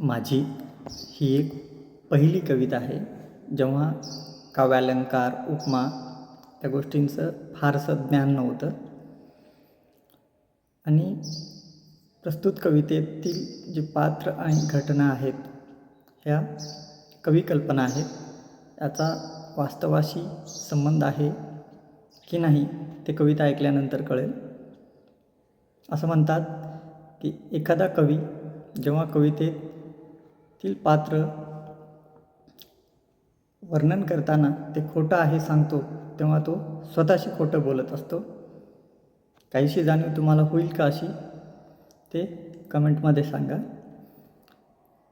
माझी ही एक पहिली कविता आहे जेव्हा काव्यालंकार उपमा त्या गोष्टींचं फारसं ज्ञान नव्हतं. आणि प्रस्तुत कवितेतील जी पात्र आणि घटना आहेत ह्या कविकल्पना आहेत. याचा वास्तवाशी संबंध आहे की नाही ते कविता ऐकल्यानंतर कळेल. असं म्हणतात की एखादा कवी जेव्हा कवितेत तील पात्र वर्णन करताना ते खोटं आहे सांगतो तेव्हा तो स्वतःशी खोटं बोलत असतो. काहीशी जाणीव तुम्हाला होईल का अशी? ते कमेंटमध्ये सांगा.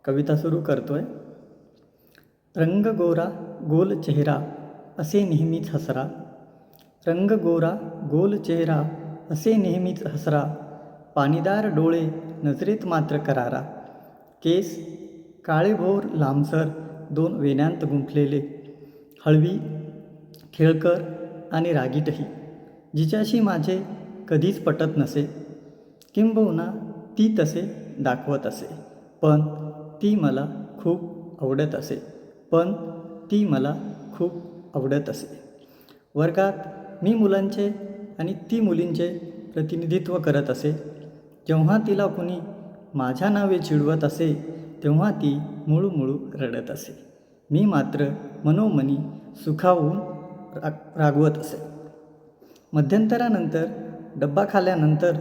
कविता सुरू करतो आहे रंग गोरा गोल चेहरा असे नेहमीच हसरा. रंग गोरा गोल चेहरा असे नेहमीच हसरा. पाणीदार डोळे नजरेत मात्र करारा. केस काळेभोर लांबसर दोन वेण्यांत गुंफलेले हळवी खेळकर आणि रागीटही जिच्याशी माझे कधीच पटत नसे. किंबहुना ती तसे दाखवत असे पण ती मला खूप आवडत असे पण ती मला खूप आवडत असे. वर्गात मी मुलांचे आणि ती मुलींचे प्रतिनिधित्व करत असे जेव्हा तिला कुणी माझ्या नावे चिडवत असे तेव्हा ती मुळूमुळू रडत असे. मी मात्र मनोमनी सुखावून रा रागवत असे. मध्यंतरानंतर डब्बा खाल्ल्यानंतर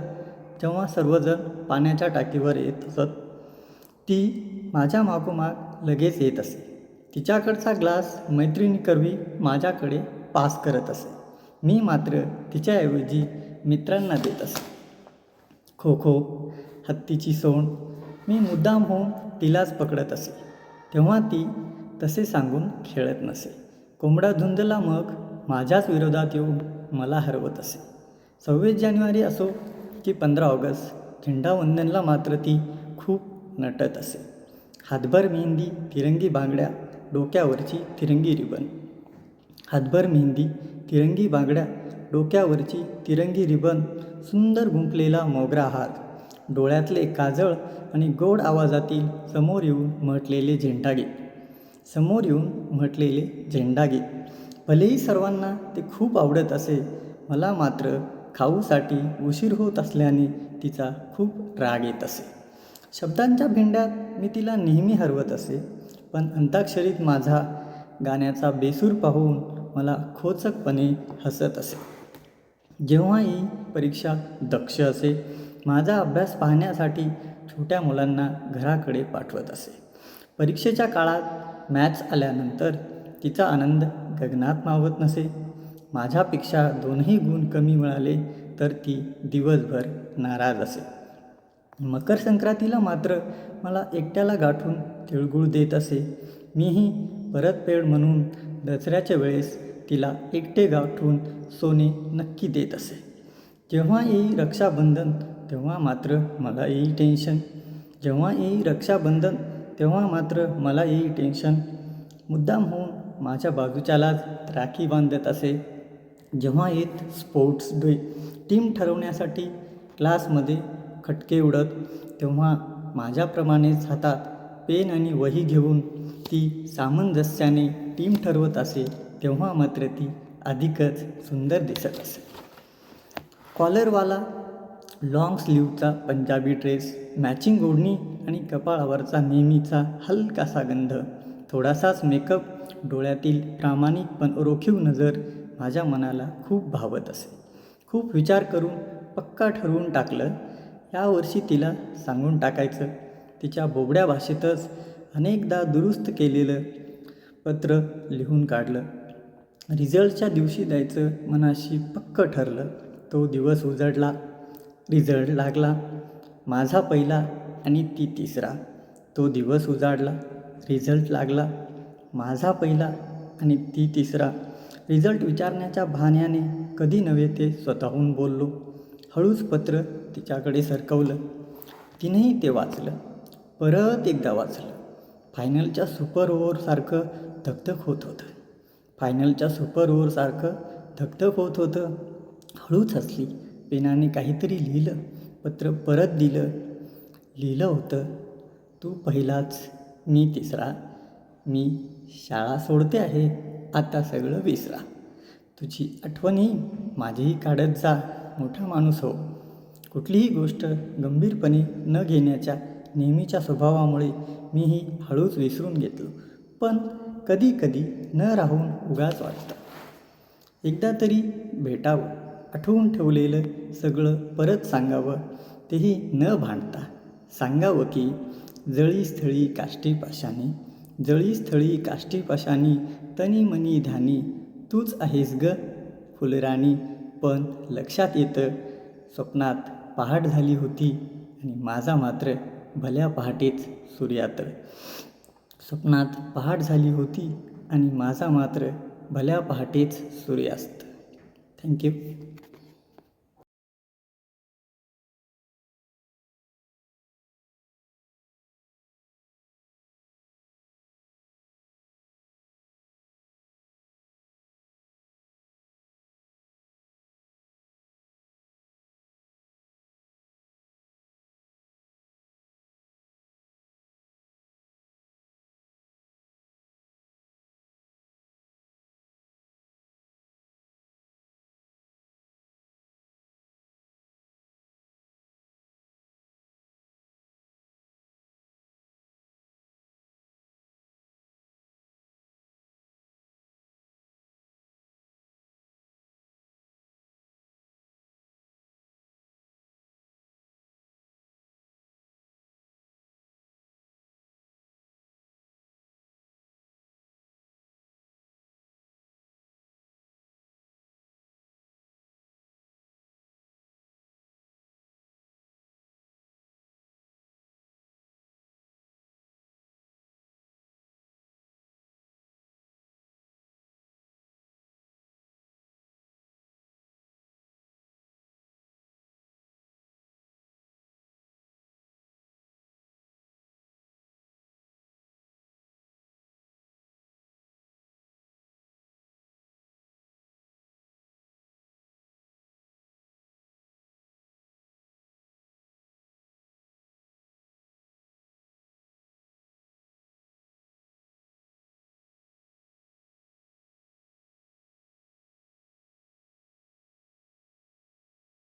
जेव्हा सर्वजण पाण्याच्या टाकीवर येत असत ती माझ्या मागोमाग लगेच येत असे. तिच्याकडचा ग्लास मैत्रिणीकरवी माझ्याकडे पास करत असे. मी मात्र तिच्याऐवजी मित्रांना देत असे. खो खो हत्तीची सोंड मी मुद्दाम होऊन तिलाच पकडत असे. तेव्हा ती तसे सांगून खेळत नसे. कोंबडा धुंदला मग माझ्याच विरोधात येऊन मला हरवत असे. सव्वीस जानेवारी असो की पंधरा ऑगस्ट झेंडावंदनला मात्र ती खूप नटत असे. हातभर मेहंदी तिरंगी बांगड्या डोक्यावरची तिरंगी रिबन. हातभर मेहंदी तिरंगी बांगड्या डोक्यावरची तिरंगी रिबन सुंदर गुंफलेला मोगरा हात. डोळ्यातले काजळ आणि गोड आवाजातील समोर येऊन म्हटलेले झेंडागीत समोर येऊन म्हटलेले झेंडागीत भलेही सर्वांना ते खूप आवडत असे मला मात्र खाऊसाठी उशीर होत असल्याने तिचा खूप राग येत असे. शब्दांच्या भेंड्यात मी तिला नेहमी हरवत असे पण अंताक्षरीत माझा गाण्याचा बेसूर पाहून मला खोचकपणे हसत असे. जेव्हाही परीक्षा दक्ष असे माझा अभ्यास पाहण्यासाठी छोट्या मुलांना घराकडे पाठवत असे. परीक्षेच्या काळात मॅथ्स आल्यानंतर तिचा आनंद गगनात मावत नसे. माझ्यापेक्षा दोनही गुण कमी मिळाले तर ती दिवसभर नाराज असे. मकर संक्रांतीला मात्र मला एकट्याला गाठून तिळगुळ देत असे. मीही परतफेड म्हणून दसऱ्याच्या वेळेस तिला एकटे गाठून सोने नक्की देत असे. जेव्हा येई रक्षाबंधन तेव्हा मात्र मला येई टेन्शन जेव्हा येई रक्षाबंधन तेव्हा मात्र मला येई टेन्शन मुद्दाम होऊन माझ्या बाजूच्यालाच राखी बांधत असे. जेव्हा येत स्पोर्ट्स डे टीम ठरवण्यासाठी क्लासमध्ये खटके उडत तेव्हा माझ्याप्रमाणेच हातात पेन आणि वही घेऊन ती सामंजस्याने टीम ठरवत असे तेव्हा मात्र ती अधिकच सुंदर दिसत असे. कॉलरवाला लाँग स्लीवचा पंजाबी ड्रेस मॅचिंग ओढणी आणि कपाळावरचा नेहमीचा हलकासा गंध. थोडासाच मेकअप डोळ्यातील प्रामाणिक पण रोखीव नजर माझ्या मनाला खूप भावत असे. खूप विचार करून पक्का ठरवून टाकलं. यावर्षी तिला सांगून टाकायचं. तिच्या बोबड्या भाषेतच अनेकदा दुरुस्त केलेलं पत्र लिहून काढलं. रिझल्टच्या दिवशी द्यायचं मनाशी पक्क ठरलं. तो दिवस उजडला. रिझल्ट लागला. माझा पहिला आणि ती तिसरा. तो दिवस उजाडला. रिझल्ट लागला. माझा पहिला आणि ती तिसरा. रिझल्ट विचारण्याच्या भाण्याने कधी नव्हे ते स्वतःहून बोललो. हळूच पत्र तिच्याकडे सरकवलं. तिनेही ते वाचलं. परत एकदा वाचलं. फायनलच्या सुपर ओव्हरसारखं धकधक होत होतं. फायनलच्या सुपर ओव्हरसारखं धकधक होत होतं. हळूच हसली. पेनाने काहीतरी लिहिलं पत्र परत दिलं. लिहिलं होतं तू पहिलाच मी तिसरा मी शाळा सोडते आहे आता सगळं विसरा. तुझी आठवणी माझीही काढत जा मोठा माणूस हो. कुठलीही गोष्ट गंभीरपणे न घेण्याच्या नेहमीच्या स्वभावामुळे मीही हळूच विसरून घेतलो. पण कधी कधी न राहून उगाच वाटतं. एकदा तरी भेटावं. आठवून ठेवलेलं सगळं परत सांगावं तेही न भांडता सांगावं की जळी स्थळी काष्टी पाशाणी जळी स्थळी काष्टी तनी मनी ध्यानी तूच आहेस ग फुलराणी. पण लक्षात येतं स्वप्नात पहाट झाली होती आणि माझा मात्र भल्या पहाटेच सूर्यातळ स्वप्नात पहाट झाली होती आणि माझा मात्र भल्या पहाटेच सूर्यास्त. थँक्यू